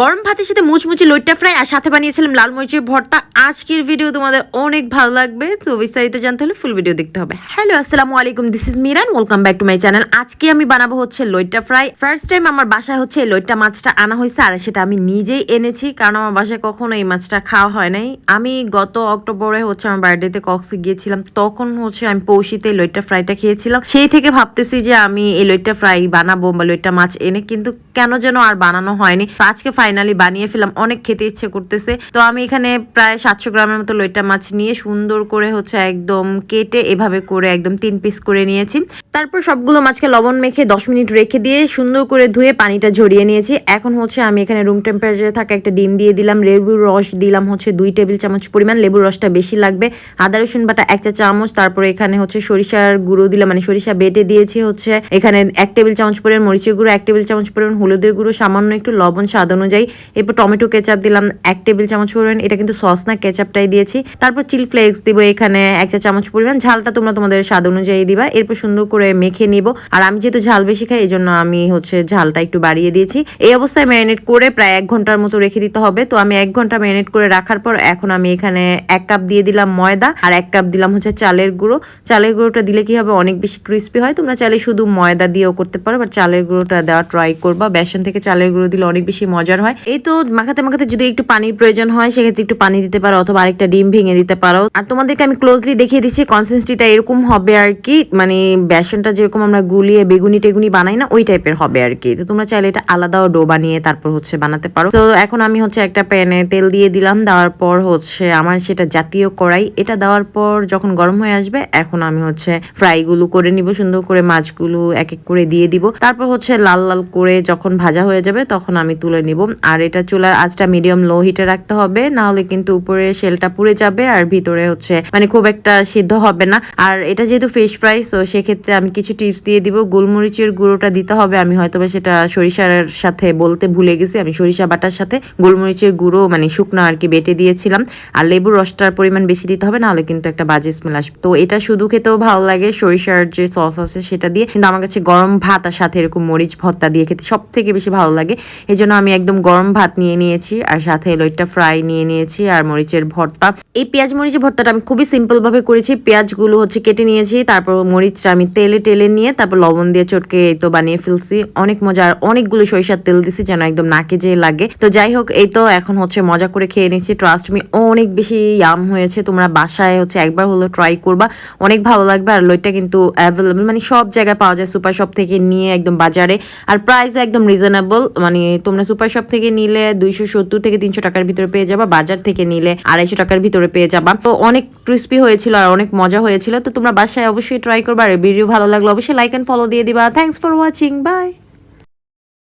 গরম ভাতের সাথে মুচমুচি লইট্টা ফ্রাই আর সাথে বানিয়েছিলাম লাল মরিচের ভর্তা। আজকের ভিডিও তোমাদের অনেক ভালো লাগবে। তো বিস্তারিত জানতে হলে ফুল ভিডিও দেখতে হবে। হ্যালো আসসালামু আলাইকুম this is Miran welcome back to my channel আজকে আমি বানাবো হচ্ছে লইট্টা ফ্রাই। ফার্স্ট টাইম আমার বাসায় হচ্ছে এই লইট্টা মাছটা আনা হয়েছে আর সেটা আমি নিজেই এনেছি, কারণ আমার বাসায় কখনো এই মাছটা খাওয়া হয় নাই। আমি গত অক্টোবরে হচ্ছে আমার বার্থডেতে কক্সে গিয়েছিলাম, তখন হচ্ছে আমি পৌষিতে লইট্টা ফ্রাইটা খেয়েছিলাম। সেই থেকে ভাবতেছি যে আমি এই লইট্টা ফ্রাই বানাবো বা লইট্টা মাছ এনে, কিন্তু কেন যেন আর বানানো হয়নি। আজকে ফাইনালি বানিয়ে ফেলাম অনেক খেতে ইচ্ছে করতেছে। তো আমি এখানে প্রায় সাতশো গ্রামের মতো লইট্টা মাছ নিয়ে সুন্দর করে হচ্ছে একদম কেটে এভাবে করে একদম তিন পিস করে নিয়েছি। তারপর সবগুলো মাছকে লবণ মেখে দশ মিনিট রেখে দিয়ে সুন্দর করে ধুয়ে পানিটা ঝরিয়ে নিয়েছি। এখন হচ্ছে আমি এখানে রুম টেম্পারেচারে থাকা একটা ডিম দিয়ে দিলাম, লেবুর রস দিলাম হচ্ছে দুই টেবিল চামচ পরিমাণ, লেবুর রসটা বেশি লাগবে। আদা, রসুন বাটা এক চা চামচ, তারপরে এখানে হচ্ছে সরিষার গুঁড়ো দিলাম মানে সরিষা বেটে দিয়েছি হচ্ছে। এখানে এক টেবিল চামচ পরিমাণ মরিচের গুঁড়ো, এক টেবিল চামচ পরিমাণ হলুদের গুঁড়ো, সামান্য একটু লবণ স্বাদ অনুযায়ী এরপর টমেটো কেচাপ দিলাম, এক টেবিল চামচ পরিমাণ, এটা কিন্তু সস না, কেচাপটাই দিয়েছি। তারপর চিল ফ্লেক্স দিব এখানে এক চা চামচ পরিমাণ, ঝালটা তোমরা তোমাদের স্বাদ অনুযায়ী দিবা, এরপর সুন্দর করে মেখে নিব। আর আমি যেহেতু ঝাল বেশি খাই এই জন্য আমি হচ্ছে ঝালটা একটু বাড়িয়ে দিয়েছি। এই অবস্থায় ম্যারিনেট করে প্রায় এক ঘণ্টার মতো রেখে দিতে হবে। তো আমি এক ঘণ্টা ম্যারিনেট করে রাখার পর এখন আমি এখানে এক কাপ দিয়ে দিলাম ময়দা, আর এক কাপ দিলাম হচ্ছে চালের গুঁড়ো। চালের গুঁড়োটা দিলে কি হবে? অনেক বেশি ক্রিস্পি হয়। তোমরা চাইলে শুধু ময়দা দিয়েও করতে পারো বা চালের গুঁড়োটা দেওয়া ট্রাই করবা। বেসন থেকে চালের গুঁড়ো দিলে অনেক বেশি মজার হয়। এই তো মাখাতে মাখাতে যদি একটু পানির প্রয়োজন হয়, সেক্ষেত্রে একটু পানি দিতে পারো অথবা আরেকটা ডিম ভেঙে দিতে পারো। আর তোমাদেরকে আমি ক্লোজলি দেখিয়ে দিচ্ছি কনসিস্টেন্সিটা এরকম হবে আর কি মানে বেসনটা যেরকম আমরা গুলিয়ে বেগুনি টেগুনি বানাই না, ওই টাইপের হবে আর কি। তো তোমরা চাইলে এটা আলাদাও ডো বানিয়ে তারপর হচ্ছে বানাতে পারো। তো এখন আমি হচ্ছে একটা প্যানে তেল দিয়ে দিলাম, দেওয়ার পর হচ্ছে আমার সেটা জাতীয় কড়াই। এটা দেওয়ার পর যখন গরম হয়ে আসবে, এখন আমি হচ্ছে ফ্রাই গুলো করে নিব, সুন্দর করে মাছগুলো এক এক করে দিয়ে দিব। তারপর হচ্ছে লাল লাল করে যখন ভাজা হয়ে যাবে, তখন আমি তুলে নিব আর এটা চুলার আঁচটা মিডিয়াম লো হিটে রাখতে হবে। না হলে কিন্তু উপরে শেলটা পুড়ে যাবে আর ভিতরে হচ্ছে মানে খুব একটা সিদ্ধ হবে না। আর এটা যেহেতু ফিশ ফ্রাই তো সেক্ষেত্রে আমি কিছু টিপস দিয়ে দিব। গোলমরিচের গুঁড়োটা দিতে হবে। আমি হয়তো সেটা সরিষার সাথে বলতে ভুলে গেছি। আমি সরিষা বাটার সাথে গোলমরিচের গুঁড়ো মানে শুকনো আর কি বেটে দিয়েছিলাম। আর লেবুর রসটার পরিমাণ বেশি দিতে হবে, নাহলে কিন্তু একটা বাজে স্মেল আসবে। তো এটা শুধু খেতেও ভালো লাগে। সরিষার যে সস আছে সেটা দিয়ে। কিন্তু আমার কাছে গরম ভাত আর সাথে এরকম মরিচ ভর্তা দিয়ে খেতে সব থেকে বেশি ভালো লাগে। এই জন্য আমি একদম গরম ভাত নিয়ে নিয়েছি, আর সাথে লইটটা ফ্রাই নিয়ে নিয়েছি, আর মরিচের ভর্তা। এই পেঁয়াজ মরিচের ভর্তাটা আমি খুবই সিম্পল ভাবে করেছি। পেঁয়াজগুলো হচ্ছে কেটে নিয়েছি, তারপর মরিচটা আমি তেলে টেলে নিয়ে তারপর লবণ দিয়ে চটকে এই তো বানিয়ে ফেলছি। অনেক মজা, আর অনেকগুলো সরিষার তেল দিছি যেন একদম নাকে যেয়ে লাগে। তো যাই হোক, এই তো এখন হচ্ছে মজা করে খেয়ে নিচ্ছি ট্রাস্ট মি অনেক বেশি ইয়াম হয়েছে। তোমরা বাসায় হচ্ছে একবার হলো ট্রাই করবা। অনেক ভালো লাগবে, আর লইটা কিন্তু অ্যাভেলেবল মানে সব জায়গায় পাওয়া যায়। সুপার শপ থেকে নিয়ে একদম বাজারে। আর প্রাইস একদম রিজনেবল মানে তোমরা সুপার শপ থেকে নিলে দুইশো সত্তর থেকে তিনশো টাকার ভিতরে পেয়ে যাবা, বাজার থেকে নিলে আড়াইশো টাকার ভিতরে পেয়ে যাবা। তো অনেক ক্রিস্পি হয়েছিল আর অনেক মজা হয়েছিল। তো তোমরা বাসায় অবশ্যই ট্রাই করবা আর ভিডিও ভালো লাগল অবশ্যই লাইক অ্যান্ড ফলো দিয়ে দিবা। Thanks for watching by